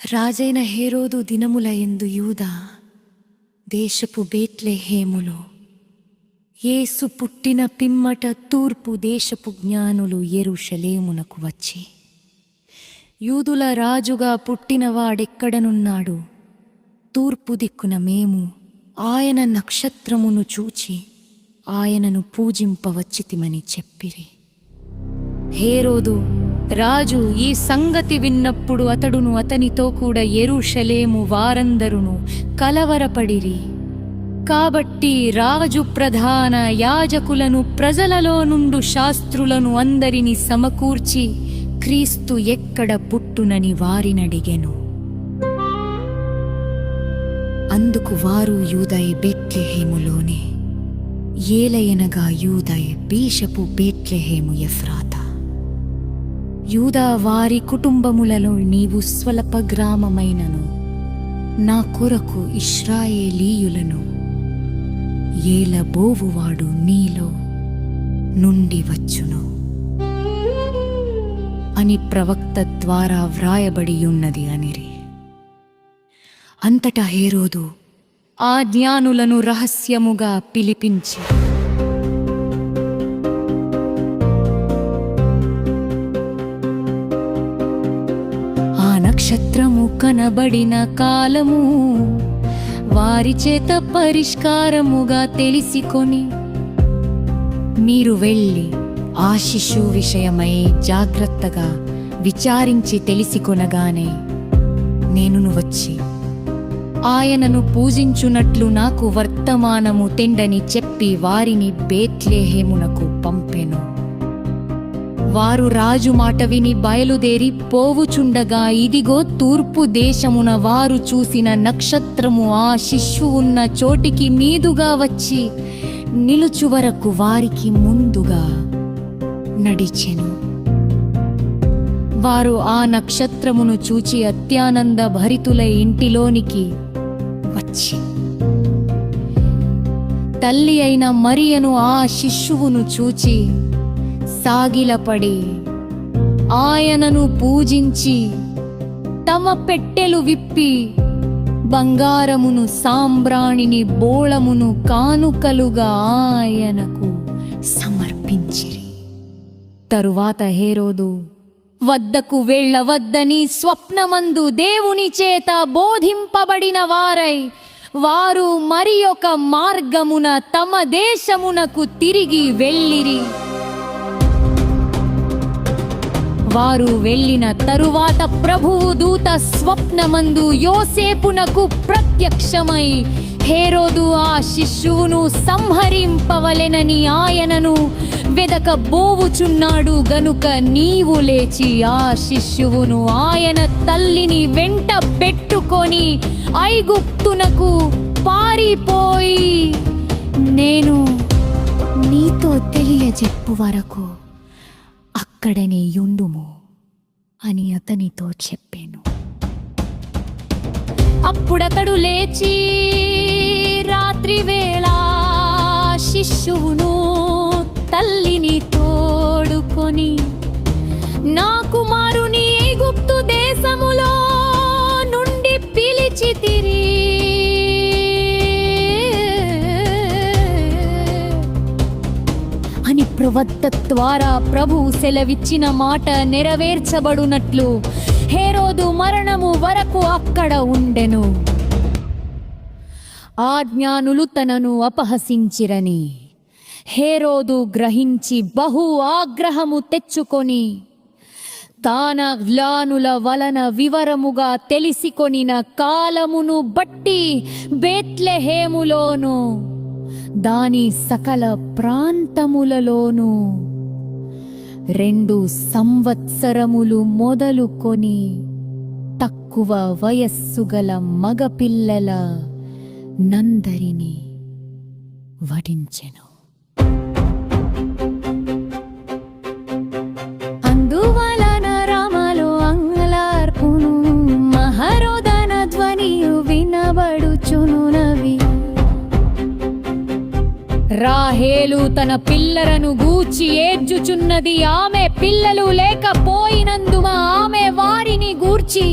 రాజైన హేరోదు దినముల ఎందు యూద దేశపు బేత్లెహేములో యేసు పుట్టిన పిమ్మట తూర్పు దేశపు జ్ఞానులు ఎరుషలేమునకు వచ్చి యూదుల రాజుగా పుట్టినవాడెక్కడనున్నాడు తూర్పు దిక్కున మేము ఆయన నక్షత్రమును చూచి ఆయనను పూజింపవచ్చితిమని చెప్పిరి. హేరోదు రాజు ఈ సంగతి విన్నప్పుడు అతడును అతనితో కూడా ఎరుషలేము వారందరును కలవరపడిరి. కాబట్టి రాజు ప్రధాన యాజకులను ప్రజలలో నుండు శాస్త్రులను అందరిని సమకూర్చి క్రీస్తు ఎక్కడ పుట్టునని వారినడిగెను. అందుకు వారు యూదయ బెట్లెహేములోనే ఏలయనగా యూదయ బీషపు బేట్లెహేము ఎఫ్రాత. యూదా వారి కుటుంబములలో నీవు స్వల్ప గ్రామమైనను. నా కొరకు ఇష్రాయేలీయులను ఏలబోవువాడు నీలో నుండి వచ్చును. అని ప్రవక్త ద్వారా వ్రాయబడి ఉన్నది అనిరి. అంతటా హేరోదు ఆ జ్ఞానులను రహస్యముగా పిలిపించి నక్షత్రము కనబడిన కాలము వారి చేత పరిష్కారముగా తెలిసికొని మీరు వెళ్ళి ఆ శిశువు విషయమై జాగ్రత్తగా విచారించి తెలిసికొనగానే నేనును వచ్చి ఆయనను పూజించునట్లు నాకు వర్తమానము తెండని చెప్పి వారిని బేత్లేహేమునకు పంపెను. వారు రాజు మాట విని బయలుదేరి పోవుచుండగా ఇదిగో తూర్పు దేశమున వారు చూసిన నక్షత్రము ఆ శిశువున్న చోటికి మీదుగా వచ్చి నిలుచు వరకు వారికి ముందుగా నడిచెను. వారు ఆ నక్షత్రమును చూచి అత్యానంద భరితుల ఇంటిలోనికి వచ్చి తల్లి అయిన మరియను ఆ శిశువును చూచి సాగిలపడి ఆయనను పూజించి తమ పెట్టెలు విప్పి బంగారమును సాంబ్రాణిని బోళమును కానుకలుగా ఆయనకు సమర్పించిరి. తరువాత హేరోదు వద్దకు వెళ్ళవద్దని స్వప్నమందు దేవుని చేత బోధింపబడిన వారై వారు మరి ఒక మార్గమున తమ దేశమునకు తిరిగి వెళ్ళిరి. వారు వెళ్ళిన తరువాత ప్రభువు దూత స్వప్నమందు యోసేపునకు ప్రత్యక్షమై హేరోదు ఆ శిశువును సంహరింపవలెనని ఆయనను వెదకబోవుచున్నాడు. గనుక నీవు లేచి ఆ శిశువును ఆయన తల్లిని వెంట పెట్టుకొని ఐగుప్తునకు పారిపోయి నేను నీతో తెలియజెప్పు వరకు అక్కడనే యుండుము అని అతనితో చెప్పాను. అప్పుడతడు లేచి రాత్రి వేళ శిష్యువును తల్లిని తోడుకొని నా కుమారుని గుప్తు దేశములో నుండి పిలిచి తిరిగి ప్రవక్త ద్వారా ప్రభు సెలవిచ్చిన మాట నెరవేర్చబడునట్లు. హేరోదు మరణము వరకు అక్కడ ఉండెను. ఆ జ్ఞానులు తనను అపహసించిరని. హేరోదు గ్రహించి బహు ఆగ్రహము తెచ్చుకొని తాన జ్ఞానుల వలన వివరముగా తెలిసికొనిన కాలమును బట్టి బేత్లెహేములోను దాని సకల ప్రాంతములలోనూ రెండు సంవత్సరములు మొదలుకొని తక్కువ వయస్సు గల మగపిల్లల నందరిని వడించెను పిల్లలు తన పిల్లలను గూర్చి ఏడ్చుచున్నది ఆమె పిల్లలు లేకపోయినందున ఆమె వారిని గూర్చి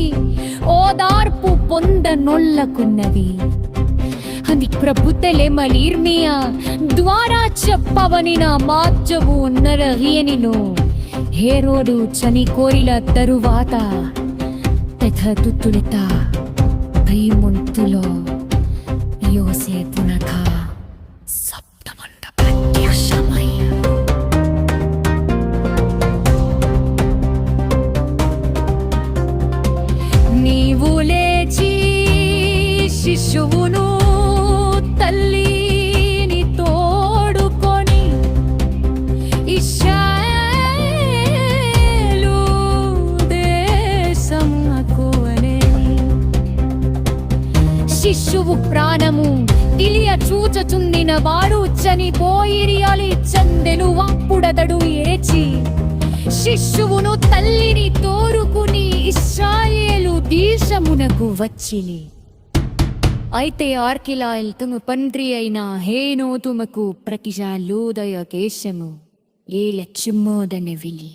ఓదార్పు పొందనొల్లకున్నది. అది ప్రభుతలే మలీర్మియా ద్వారా చెప్పవనిన మాత్యము నరహియనిలో హేరోడు చని కోరిల తరువాత తెథతుతులిత భయముంతులో ప్రాణము తెలియ చూచచుందిన వారు చనిపోయిరి అలి చందెను అప్పుడతడు ఏచి శిశువును తల్లిని తోరుకుని ఇస్రాయేలు దేశమునకు వచ్చిని. అయితే ఆర్కిలాయల్ తుమ పంత్రి అయిన హేనో తుమకు ప్రతిజాలోదయ కేశము ఏ లక్ష్మోదన విలి